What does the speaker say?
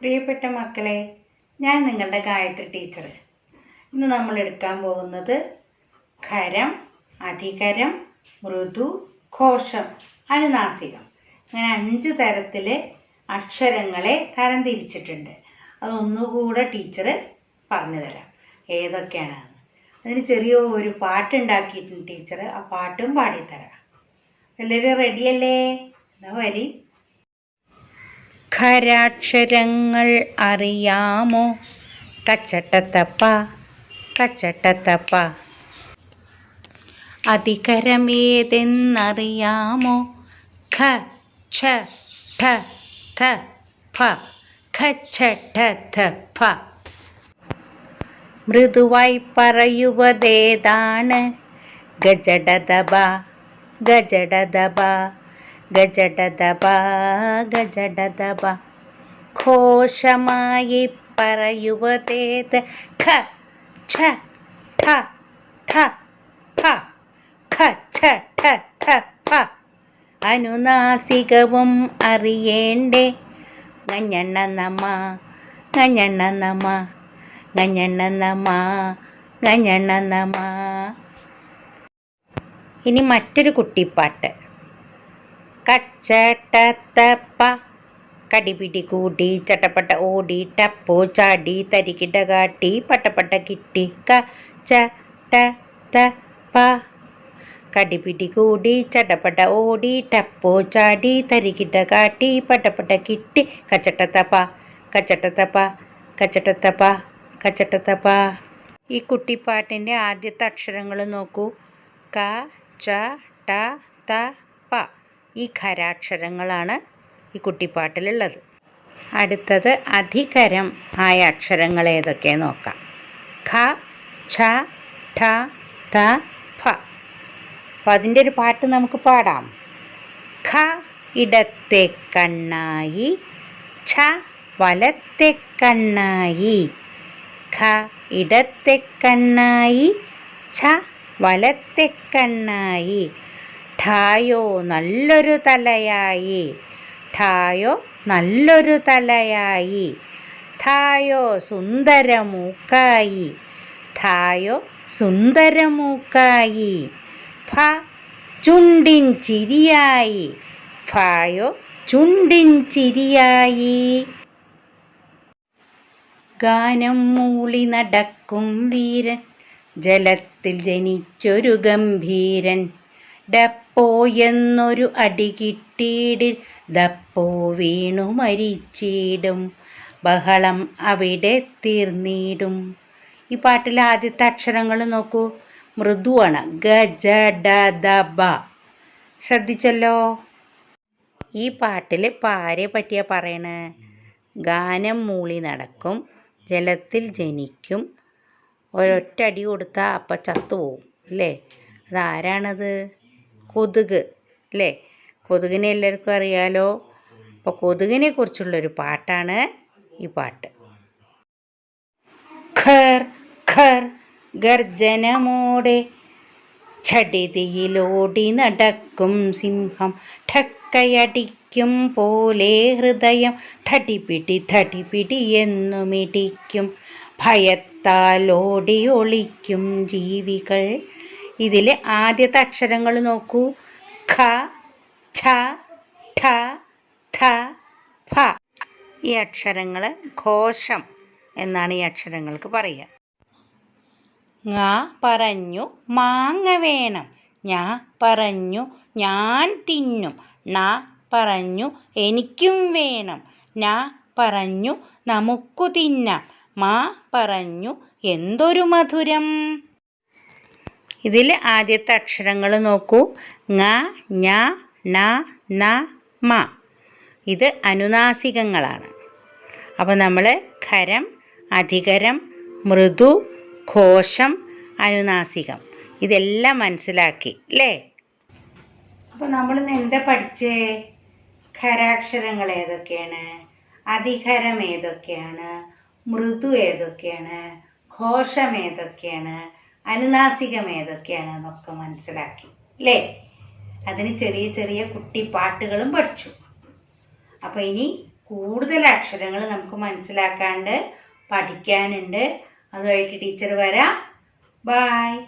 പ്രിയപ്പെട്ട മക്കളെ ഞാൻ നിങ്ങളുടെ ഗായത്രി ടീച്ചർ. ഇന്ന് നമ്മൾ എടുക്കാൻ പോകുന്നത് ഖരം അധികരം മൃദു ഘോഷം അനുനാസികം. അങ്ങനെ അഞ്ച് തരത്തിൽ അക്ഷരങ്ങളെ തരംതിരിച്ചിട്ടുണ്ട് അതൊന്നുകൂടെ ടീച്ചർ പറഞ്ഞു തരാം ഏതൊക്കെയാണെന്ന് അതിന് ചെറിയ ഒരു പാട്ടുണ്ടാക്കിയിട്ടുണ്ട് ടീച്ചർ. ആ പാട്ടും പാടിത്തരാം. എല്ലാവരും റെഡിയല്ലേ എന്നാ വരി. ഖരാക്ഷരങ്ങൾ അറിയാമോ? കച്ചട്ടത്തപ്പ കച്ചട്ടത്തപ്പ. അധികരമേതെന്നറിയാമോ? ഖ ഛ ഠ ഥ ഫ ഖ മൃദുവായി പറയുവതേതാണ്? ഗജടദബ ഗജടദബ. ഗജടദബ ഗജടദബ ഘോഷമായി പറയുവതേത്? ഖ ഛ ഠ ഥ ഫ ഖ ഛ ഠ ഥ ഫ അനുനാസികവും അറിയേണ്ടേ? ഗഞ്ഞണ്ണ നമ ഗഞ്ഞണ്ണ നമ ഗഞ്ഞണ്ണ നമ ഗഞ്ഞണ്ണ നമ. ഇനി മറ്റൊരു കുട്ടിപ്പാട്ട്. കച്ചട്ടത്തപ്പ കടിപിടി കൂടി ചട്ടപ്പട്ട ഓടി ടപ്പോ ചാടി തരികിട കാട്ടി പട്ടപ്പട്ട കിട്ടി ക ച ട കടിപിടി കൂടി ചട്ടപ്പട്ട ഓടി ടപ്പോ ചാടി തരികിട കാട്ടി പട്ടപ്പട്ട കിട്ടി കച്ചട്ടത്തപ്പ. കച്ചട്ടത്തപ്പ കച്ചട്ടത്തപ്പ കച്ചട്ടത്തപ്പ. ഈ കുട്ടിപ്പാട്ടിന്റെ ആദ്യത്തെ അക്ഷരങ്ങൾ നോക്കൂ. ക ച ട ത പ. ഈ ഖരാക്ഷരങ്ങളാണ് ഈ കുട്ടിപ്പാട്ടിലുള്ളത്. അടുത്തത് അധികരം ആയ അക്ഷരങ്ങൾ ഏതൊക്കെ നോക്കാം. ഖ ഛ ഠ ത ഫ. അപ്പോൾ അതിന്റെ ഒരു പാട്ട് നമുക്ക് പാടാം. ഖ ഇടത്തെ കണ്ണായി. ഛ വലത്തെ കണ്ണായി. ഖ ഇടത്തെ കണ്ണായി. ഛ വലത്തെ കണ്ണായി. ഠായോ നല്ലൊരു തലയായി. ഠായോ നല്ലൊരു തലയായി. ഠായോ സുന്ദരമൂക്കായി. ഠായോ സുന്ദരമൂക്കായി. ഫ ചുണ്ടിൻ ചിരിയായി. ഫായോ ചുണ്ടിൻ ചിരിയായി. ഗാനം മൂളി നടക്കും വീരൻ. ജലത്തിൽ ജനിച്ചൊരു ഗംഭീരൻ. ഡപ്പോ എന്നൊരു അടി കിട്ടിയിടിൽ ദപ്പോ വീണു മരിച്ചിടും. ബഹളം അവിടെ തീർന്നിടും. ഈ പാട്ടിലെ ആദ്യത്തെ അക്ഷരങ്ങൾ നോക്കൂ. മൃദുവാണ്. ഗജ ഡ ദ ബ. ശ്രദ്ധിച്ചല്ലോ? ഈ പാട്ടിൽ പാരെ പറ്റിയാ പറയണേ. ഗാനം മൂളി നടക്കും. ജലത്തിൽ ജനിക്കും. ഒരൊറ്റ അടി കൊടുത്താൽ അപ്പം ചത്തുപോകും അല്ലേ? അതാരാണത്? കൊതുക് അല്ലേ കൊതുകിനെ എല്ലാവർക്കും അറിയാലോ. അപ്പോൾ കൊതുകിനെ കുറിച്ചുള്ളൊരു പാട്ടാണ് ഈ പാട്ട്. ഖർ ഖർ ഗർജനമോടെ ഛടിതിയിലോടി നടക്കും സിംഹം. ഠക്കയടിക്കും പോലെ ഹൃദയം തടിപിടി തടിപിടി എന്നുമിടിക്കും. ഭയത്താലോടി ഒളിക്കും ജീവികൾ ഇതിൽ ആദ്യത്തെ അക്ഷരങ്ങൾ നോക്കൂ. ഖ ഛ ഠ ഥ ഫ ഈ അക്ഷരങ്ങൾ ഘോഷം എന്നാണ് ഈ അക്ഷരങ്ങൾക്ക് പറയുക. ങ പറഞ്ഞു മാങ്ങ വേണം. ഞാ പറഞ്ഞു ഞാൻ തിന്നും. ണ പറഞ്ഞു എനിക്കും വേണം. ന പറഞ്ഞു നമുക്കു തിന്നാം. മാ പറഞ്ഞു എന്തൊരു മധുരം. ഇതിൽ ആദ്യത്തെ അക്ഷരങ്ങൾ നോക്കൂ. ങ ഞ ണ ന മ. ഇത് അനുനാസികങ്ങളാണ്. അപ്പോൾ നമ്മൾ ഖരം അധികരം മൃദു ഘോഷം അനുനാസികം. ഇതെല്ലാം മനസ്സിലാക്കി അല്ലേ? അപ്പോൾ നമ്മൾ ഇന്ന് എന്താ പഠിച്ചേ? ഖരാക്ഷരങ്ങൾ ഏതൊക്കെയാണ്? അധികരം ഏതൊക്കെയാണ്? മൃദു ഏതൊക്കെയാണ്? ഘോഷം ഏതൊക്കെയാണ്? അനുനാസികം ഏതൊക്കെയാണ് എന്നൊക്കെ മനസ്സിലാക്കി. അല്ലേ അതിന് ചെറിയ ചെറിയ കുട്ടി പാട്ടുകളും പഠിച്ചു. അപ്പോൾ ഇനി കൂടുതൽ അക്ഷരങ്ങൾ നമുക്ക് മനസ്സിലാക്കാണ്ട് പഠിക്കാനുണ്ട്. അതുമായിട്ട് ടീച്ചർ വരാം. ബായ്